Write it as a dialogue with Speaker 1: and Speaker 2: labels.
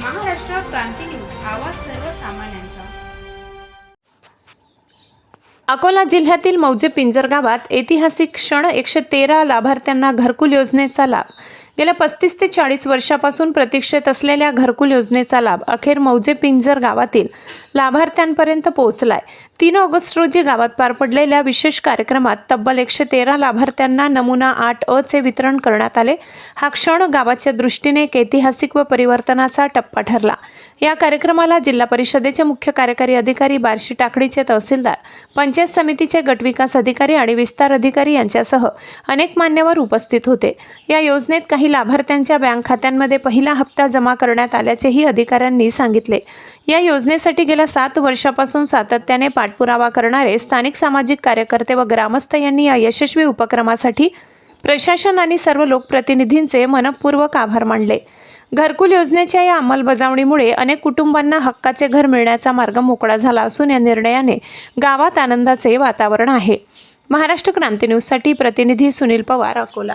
Speaker 1: क्रांती news आवाज सर्वसामान्यांचा.
Speaker 2: अकोला जिल्ह्यातील मौजे पिंजर गावात ऐतिहासिक क्षण एकशे तेरा लाभार्थ्यांना घरकुल योजनेचा लाभ. गेल्या पस्तीस ते चाळीस वर्षापासून प्रतीक्षेत असलेल्या घरकुल योजनेचा लाभ अखेर मौजे पिंजर गावातील लाभार्थ्यांपर्यंत पोहोचलाय. तीन ऑगस्ट रोजी गावात पार पडलेल्या विशेष कार्यक्रमात तब्बल एकशे तेरा लाभार्थ्यांना नमुना आठ अ चे वितरण करण्यात आले. हा क्षण गावाच्या दृष्टीने एक ऐतिहासिक व परिवर्तनाचा टप्पा ठरला. या कार्यक्रमाला जिल्हा परिषदेचे मुख्य कार्यकारी अधिकारी बार्शी टाकडीचे तहसीलदार पंचायत समितीचे गटविकास अधिकारी आणि विस्तार अधिकारी यांच्यासह अनेक मान्यवर उपस्थित होते. या योजनेत काही लाभार्थ्यांच्या बँक खात्यांमध्ये पहिला हप्ता जमा करण्यात आल्याचेही अधिकाऱ्यांनी सांगितले. या योजनेसाठी गेल्या सात वर्षापासून सातत्याने पाठपुरावा करणारे स्थानिक सामाजिक कार्यकर्ते व ग्रामस्थ यांनी या यशस्वी उपक्रमासाठी प्रशासन आणि सर्व लोकप्रतिनिधींचे मनपूर्वक आभार मानले. घरकुल योजनेच्या या अंमलबजावणीमुळे अनेक कुटुंबांना हक्काचे घर मिळण्याचा मार्ग मोकळा झाला असून या निर्णयाने गावात आनंदाचे वातावरण आहे. महाराष्ट्र क्रांती न्यूजसाठी प्रतिनिधी सुनील पवार अकोला.